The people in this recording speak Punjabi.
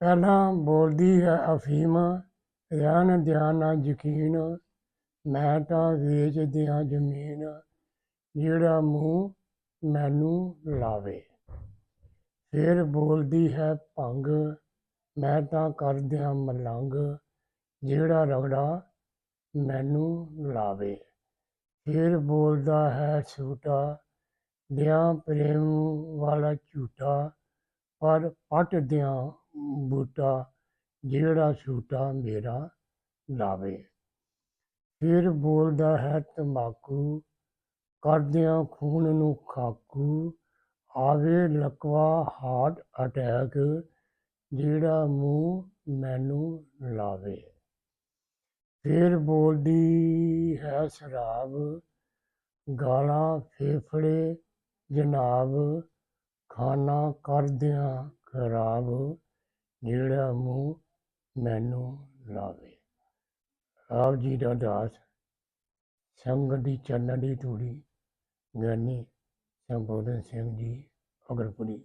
ਪਹਿਲਾਂ ਬੋਲਦੀ ਹੈ, ਅਫੀਮ ਰਹਿਣ ਦਿਆਂ ਨਾ ਯਕੀਨ, ਮੈਂ ਤਾਂ ਵੇਚ ਦਿਆਂ ਜ਼ਮੀਨ, ਜਿਹੜਾ ਮੂੰਹ ਮੈਨੂੰ ਲਾਵੇ। ਫਿਰ ਬੋਲਦੀ ਹੈ, ਭੰਗ, ਮੈਂ ਤਾਂ ਕਰ ਦਿਆਂ ਮਲੰਗ, ਜਿਹੜਾ ਰਗੜਾ ਮੈਨੂੰ ਲਾਵੇ। ਫਿਰ ਬੋਲਦਾ ਹੈ, ਛੂਟਾ, ਦਿਆਂ ਪ੍ਰੇਮ ਵਾਲਾ ਝੂਟਾ ਪਰ ਪੱਟ ਦਿਆਂ ਬੂਟਾ ਜਿਹੜਾ ਛੂਟਾ ਮੇਰਾ ਲਾਵੇ। ਫਿਰ ਬੋਲਦਾ ਹੈ ਤੰਬਾਕੂ ਕਰਦਿਆਂ ਖੂਨ ਨੂੰ ਖਾਕੂ, ਆਵੇ ਲਕਵਾ ਹਾਰਟ ਅਟੈਕ ਜਿਹੜਾ ਮੂੰਹ ਮੈਨੂੰ ਲਾਵੇ। ਫਿਰ ਬੋਲਦੀ ਹੈ ਸ਼ਰਾਬ, ਗਾਲਾਂ ਫੇਫੜੇ ਜਨਾਬ ਖਾਣਾ ਕਰਦਿਆਂ ਖਰਾਬ ਜਿਹੜਾ ਮੂੰਹ ਮੈਨੂੰ ਲਾਵੇ। ਆਪ ਜੀ ਦਾ ਦਾਸ ਸੰਗਤ ਦੀ ਚੰਨ ਦੀ ਧੂੜੀ ਗਿਆਨੀ ਸੰਬੋਧਨ ਸਿੰਘ ਜੀ ਅਗਰਪੁਰੀ